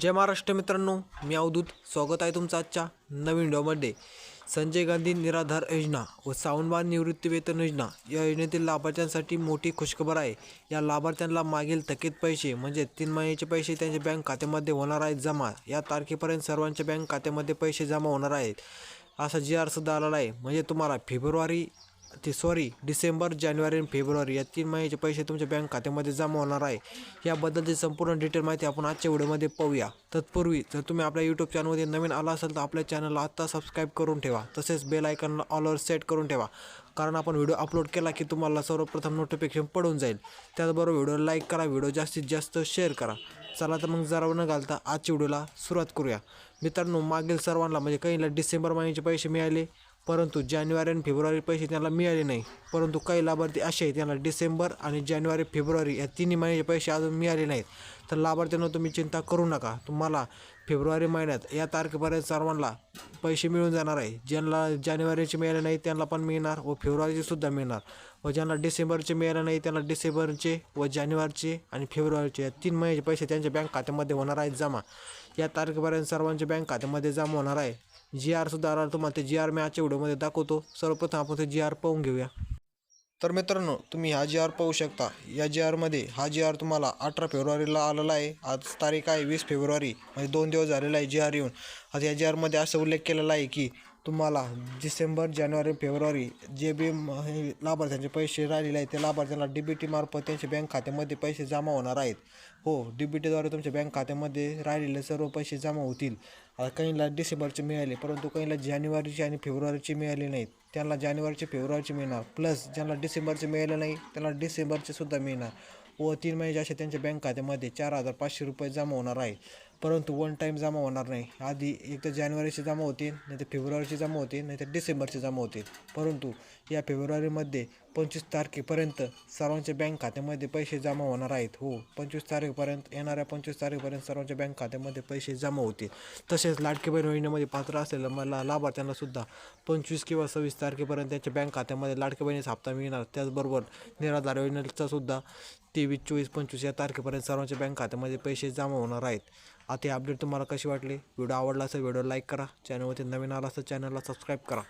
जय महाराष्ट्र मित्रांनो मी अवधूत. स्वागत आहे तुमचं आजच्या नवीन व्हिडिओमध्ये. संजय गांधी निराधार योजना व सावनबाद निवृत्ती वेतन योजना या योजनेतील लाभार्थ्यांसाठी मोठी खुशखबर आहे. या लाभार्थ्यांना मागील थकीत पैसे म्हणजे तीन महिन्याचे पैसे त्यांच्या बँक खात्यामध्ये होणार आहेत जमा. या तारखेपर्यंत सर्वांच्या बँक खात्यामध्ये पैसे जमा होणार आहेत. असा जी आर सुद्धा आलेला आहे. म्हणजे तुम्हाला फेब्रुवारी ते सॉरी डिसेंबर जानेवारी आणि फेब्रुवारी या तीन महिन्याचे पैसे तुमच्या बँक खात्यामध्ये जमा होणार आहे. याबद्दलची संपूर्ण डिटेल माहिती आपण आजच्या व्हिडिओमध्ये पाहूया. तत्पूर्वी जर तुम्ही आपल्या यूट्यूब चॅनलमध्ये नवीन आला असेल तर आपल्या चॅनलला आत्ता सबस्क्राईब करून ठेवा. तसेच बेल आयकॉनला ऑलवर सेट करून ठेवा. कारण आपण व्हिडिओ अपलोड केला की तुम्हाला सर्वप्रथम नोटिफिकेशन पडून जाईल. त्याचबरोबर व्हिडिओ लाईक करा व्हिडिओ जास्तीत जास्त शेअर करा. चला तर मग जरा न घालता आजच्या व्हिडिओला सुरुवात करूया. मित्रांनो मागील सर्वांना म्हणजे काहींना डिसेंबर महिन्याचे पैसे मिळाले परंतु जानेवारी आणि फेब्रुवारी पैसे त्यांना मिळाले नाही. परंतु काही लाभार्थी असे आहेत त्यांना डिसेंबर आणि जानेवारी फेब्रुवारी या तिन्ही महिन्याचे पैसे अजून मिळाले नाहीत. तर लाभार्थ्यांना तुम्ही चिंता करू नका. तुम्हाला फेब्रुवारी महिन्यात या तारखेपर्यंत सर्वांना पैसे मिळून जाणार आहे. ज्यांना जानेवारीचे मिळाले नाही त्यांना पण मिळणार व फेब्रुवारीचे सुद्धा मिळणार. व ज्यांना डिसेंबरचे मिळाले नाही त्यांना डिसेंबरचे व जानेवारीचे आणि फेब्रुवारीचे या तीन महिन्याचे पैसे त्यांच्या बँक खात्यामध्ये होणार आहेत जमा. या तारखेपर्यंत सर्वांच्या बँक खात्यामध्ये जमा होणार आहे. जी आर सुद्धा आला तुम्हाला ते जी आर मी आजच्या व्हिडिओमध्ये दाखवतो. सर्वप्रथम आपण ते जी आर पाहून घेऊया. तर मित्रांनो तुम्ही हा जी आर पाहू शकता. या जी आरमध्ये हा जी आर तुम्हाला अठरा फेब्रुवारीला आलेला आहे. आज तारीख आहे वीस फेब्रुवारी. म्हणजे दोन दिवस झालेला आहे जी आर येऊन. आता या जी आरमध्ये असं उल्लेख केलेला आहे की तुम्हाला डिसेंबर जानेवारी फेब्रुवारी जे बी हे लाभार्थ्यांचे पैसे राहिलेले आहेत ते लाभार्थ्यांना डी बी टीमार्फत त्यांच्या बँक खात्यामध्ये पैसे जमा होणार आहेत. हो डी बी टीद्वारे तुमच्या बँक खात्यामध्ये राहिलेले सर्व पैसे जमा होतील. काहींना डिसेंबरचे मिळाले परंतु काहींना जानेवारीचे आणि फेब्रुवारीचे मिळाले नाहीत. त्यांना जानेवारीचे फेब्रुवारीचे मिळणार प्लस ज्यांना डिसेंबरचे मिळाले नाही त्यांना डिसेंबरचे सुद्धा मिळणार. व तीन महिन्याचे असे त्यांच्या बँक खात्यामध्ये चार हजार पाचशे रुपये जमा होणार आहे परंतु वन टाईम जमा होणार नाही. आधी एक तर जानेवारीची जमा होतील नाही तर जमा होतील नाही तर जमा होतील. परंतु या फेब्रुवारीमध्ये पंचवीस तारखेपर्यंत सर्वांच्या बँक खात्यामध्ये पैसे जमा होणार आहेत. हो पंचवीस तारखेपर्यंत येणाऱ्या पंचवीस तारखेपर्यंत सर्वांच्या बँक खात्यामध्ये पैसे जमा होतील. तसेच लाडकी बहीण योजनेमध्ये पात्र असलेल्या मला लाभार्थ्यांना सुद्धा पंचवीस किंवा सव्वीस तारखेपर्यंत त्यांच्या बँक खात्यामध्ये लाडकी बहिणीचा हप्ता मिळणार. त्याचबरोबर निराधार योजनेचा सुद्धा तेवीस चोवीस पंचवीस या तारखेपर्यंत सर्वांच्या बँक खात्यामध्ये पैसे जमा होणार आहेत. आता हे अपडेट तुम्हाला कशी वाटली? व्हिडिओ आवडला असेल व्हिडिओ लाईक करा. चॅनलवरती नवीन आला असेल चॅनलला सबस्क्राईब करा.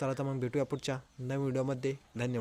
चला तर मग भेटूया पुढच्या नवीन व्हिडिओमध्ये धन्यवाद.